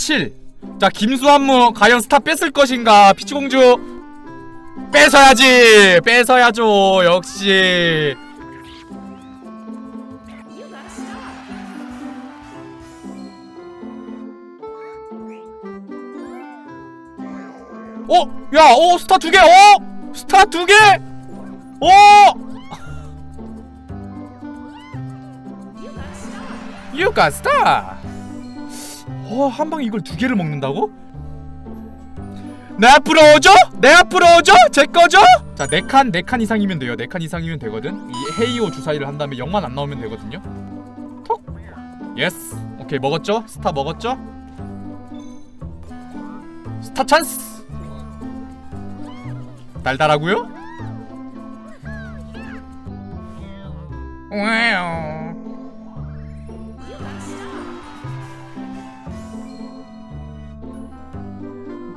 7. 자, 김수한무 과연 스타 뺐을 것인가? 피치공주 뺏어야지. 뺏어야죠. 역시. 어? 야, 어, 스타 두 개. 어? 스타 두 개. 어? Got star. 어, 한 방에 이걸 두 개를 먹는다고? 내 앞으로 오죠? 내 앞으로 오죠? 제 거죠? 자, 네 칸, 네 칸 이상이면 돼요. 네 칸 이상이면 되거든. 이 헤이오 주사위를 한 다음에 0만 안 나오면 되거든요. 톡. 예스. 오케이, 먹었죠? 스타 먹었죠? 스타 찬스. 달달하고요? 와요.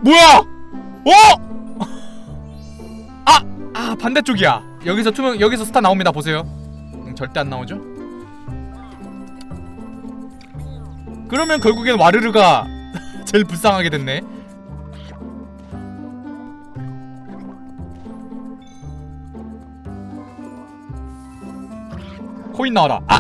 뭐야? 어? 아, 아 반대쪽이야. 여기서 투명 여기서 스타 나옵니다. 보세요. 음, 절대 안 나오죠? 그러면 결국엔 와르르가 제일 불쌍하게 됐네. 코인 나와라. 아.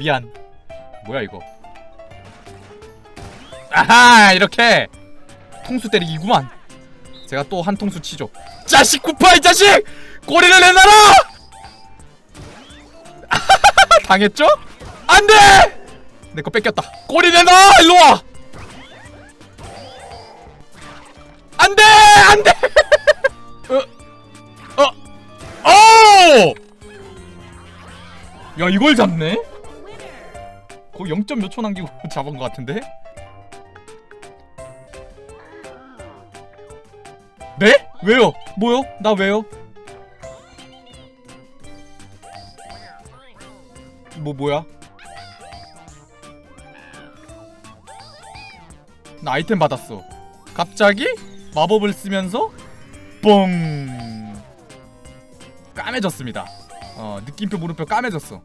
미안. 뭐야 이거? 아하 이렇게 통수 때리기구만. 제가 또 한 통수 치죠. 자식 구파 이 자식! 꼬리를 내놔라! 당했죠? 안돼! 내 거 뺏겼다. 꼬리 내놔! 일로 와! 안돼! 안돼! 어, 어, 오! 야 이걸 잡네? 거의 0. 몇 초 남기고 잡은 것 같은데? 네? 왜요? 뭐요? 나 왜요? 뭐 뭐야? 나 아이템 받았어. 갑자기 마법을 쓰면서 뻥 까매졌습니다. 어 느낌표 물음표 까매졌어.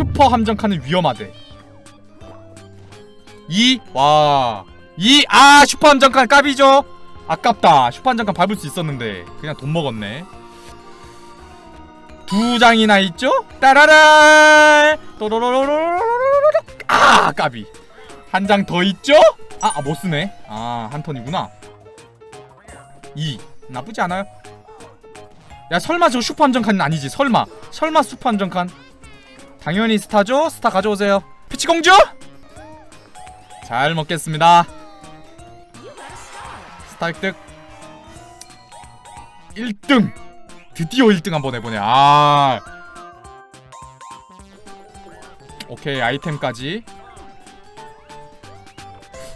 슈퍼 함정칸은 위험하대 2 와. 2 아, 슈퍼 함정칸 까비죠? 아깝다. 슈퍼 함정칸 밟을 수 있었는데 그냥 돈 먹었네. 두 장이나 있죠? 따라라! 또로로로로로로로 아, 까비. 한 장 더 있죠? 아, 아, 못 쓰네. 아, 한 턴이구나. 2. 나쁘지 않아요. 야, 설마 저 슈퍼 함정칸은 아니지. 설마. 설마 슈퍼 함정칸? 당연히 스타죠? 스타 가져오세요. 피치공주! 잘 먹겠습니다. 스타 획득. 1등! 드디어 1등 한번 해보네. 아. 오케이, 아이템까지.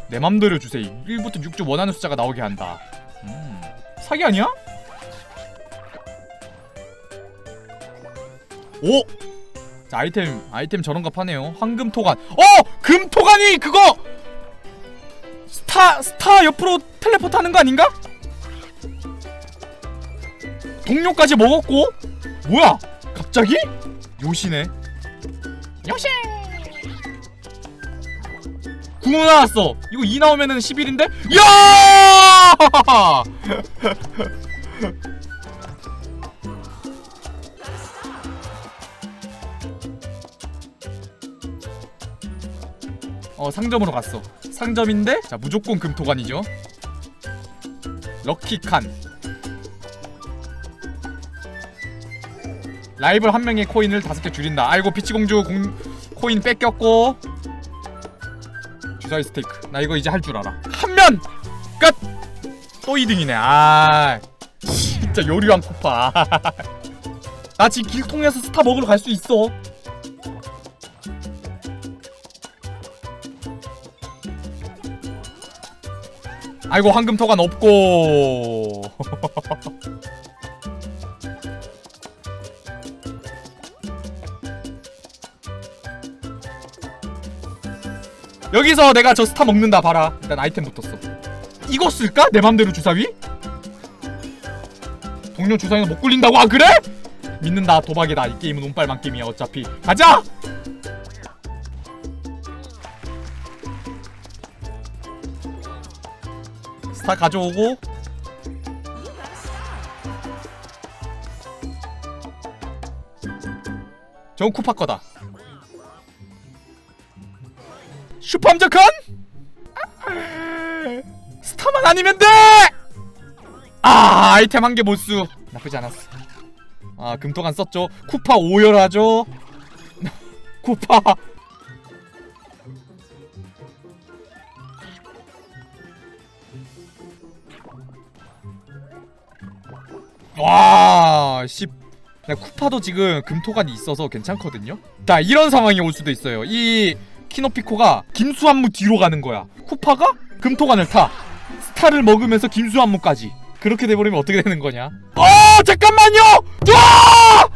내 맘대로 주세요. 1부터 6주 원하는 숫자가 나오게 한다. 음. 사기 아니야? 오! 자, 아이템, 아이템 저런 거 파네요. 황금 토간. 어! 금 토간이 그거! 스타, 스타 옆으로 텔레포트 하는 거 아닌가? 동료까지 먹었고? 뭐야? 갑자기? 요시네. 요시! 9 나왔어. 이거 2 나오면은 11인데? 야! 어 상점으로 갔어. 상점인데 자 무조건 금토관이죠. 럭키칸. 라이벌 한 명의 코인을 다섯 개 줄인다. 아이고 피치공주 공, 코인 뺏겼고 주사위 스테이크. 나 이거 이제 할 줄 알아. 한면 끝. 또 2등이네. 아 진짜 요리왕 쿠파. 나 지금 길 통해서 스타 먹으러 갈 수 있어. 아이고 황금 토간 없고. 여기서 내가 저 스타 먹는다 봐라 일단 아이템 붙었어 이거 쓸까? 내 맘대로 주사위? 동료 주사위는 못 굴린다고 아 그래? 믿는다 도박이다 이 게임은 운빨만 게임이야 어차피 가자 스타 가져오고. 전 쿠파 거다. 슈퍼 함정컨 스타만 아니면 돼! 아 아이템 한개 못수. 나쁘지 않았어. 아 금토간 썼죠? 쿠파 오열하죠? 쿠파 와, 10. 야, 쿠파도 지금 금토관이 있어서 괜찮거든요. 자, 이런 상황이 올 수도 있어요. 이 키노피코가 김수한무 뒤로 가는 거야. 쿠파가 금토관을 타. 스타를 먹으면서 김수한무까지. 그렇게 돼버리면 어떻게 되는 거냐? 어, 잠깐만요. 와!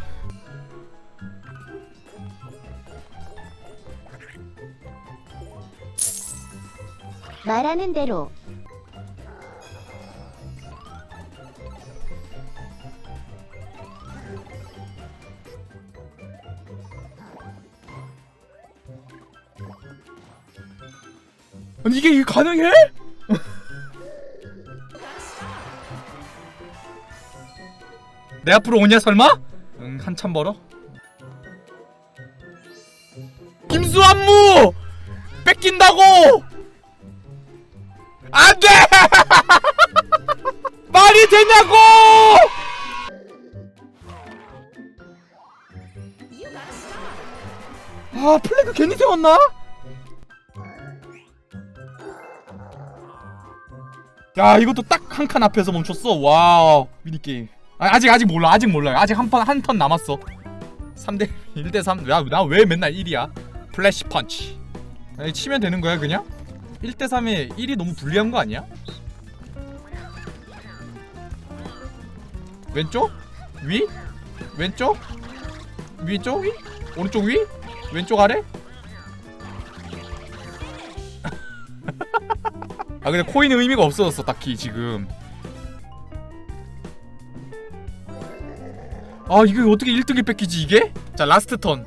말하는 대로 아니 이게, 가능해? 내 앞으로 오냐 설마? 응 한참 멀어 김수한무 뺏긴다고 안돼 말이 되냐고 아 플래그 괜히 세웠나? 야 이것도 딱 한 칸 앞에서 멈췄어 와우 미니게임 아, 아직 아직 몰라 아직 몰라요 아직 한 판 한 턴 남았어 3대 1대 3야 맨날 1이야 플래시 펀치 아니, 치면 되는 거야 그냥? 1대 3에 1이 너무 불리한 거 아니야? 왼쪽? 위? 왼쪽? 위쪽 위? 오른쪽 위? 왼쪽 아래? 아 근데 코인은 의미가 없어졌어 딱히 지금 아 이거 어떻게 1등이 뺏기지 이게? 자 라스트 턴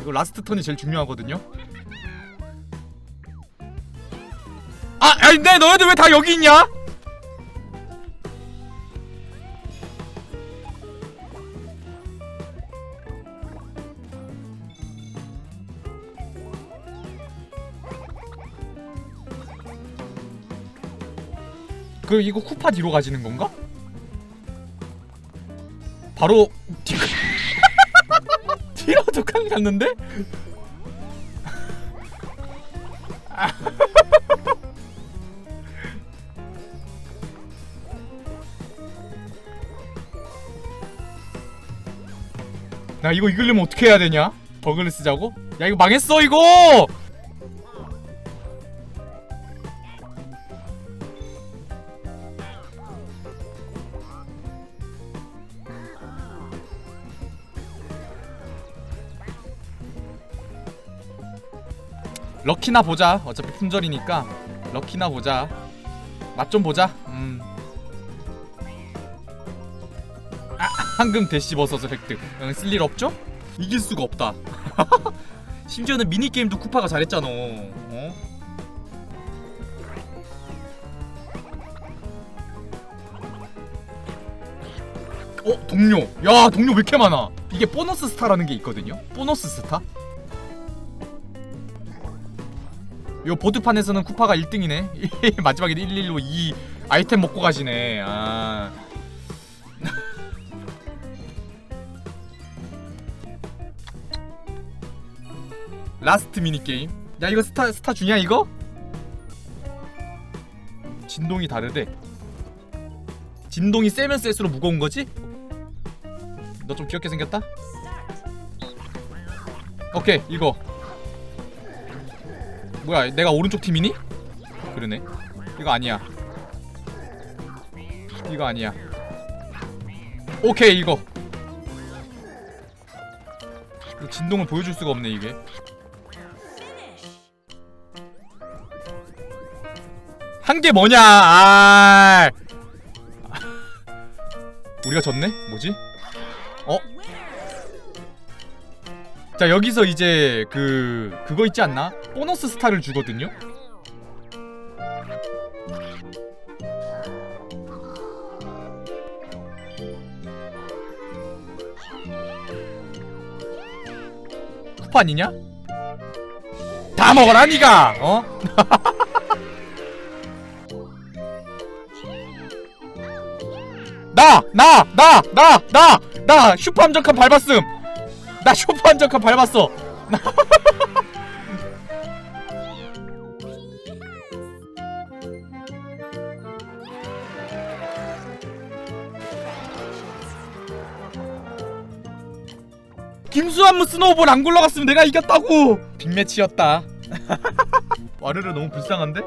이거 라스트 턴이 제일 중요하거든요 아 아니 근데 너희들 왜 다 여기 있냐? 그 이거 쿠파 뒤로 가지는 건가? 바로 뒤 뒤로 두칸 갔는데? 나 이거 이기려면 어떻게 해야 되냐? 버글을 쓰자고? 야 이거 망했어 이거! 럭키나 보자. 어차피 품절이니까 럭키나 보자. 맛 좀 보자. 음. 아, 황금 대시 버섯을 획득. 응, 쓸일 없죠? 이길 수가 없다. 심지어는 미니 게임도 쿠파가 잘했잖아. 어? 어 동료. 야 동료 왜 이렇게 많아? 이게 보너스 스타라는 게 있거든요. 보너스 스타? 요 보드판에서는 쿠파가 1등이네. 마지막에 115 2 아이템 먹고 가시네. 아. 라스트 미니 게임. 야 이거 스타 스타 주냐 이거? 진동이 다르대. 진동이 세면 셀수록 무거운 거지? 너 좀 귀엽게 생겼다? 오케이 이거 뭐야 내가 오른쪽 팀이니? 그러네 이거 아니야 이거 아니야 오케이 이거 진동을 보여줄 수가 없네 이게 한 게 뭐냐 아 우리가 졌네? 뭐지? 자 여기서 이제 그 그거 있지 않나? 보너스 스타를 주거든요. 쿠판이냐? 다 먹어라 니가 어? 나! 나! 나! 나! 나! 나! 슈퍼 함정칸 밟았음! 나 슈퍼 함정칸 밟았어! 김수한무 스노우볼 안 굴러갔으면 내가 이겼다고! 빅매치였다 와르르 너무 불쌍한데?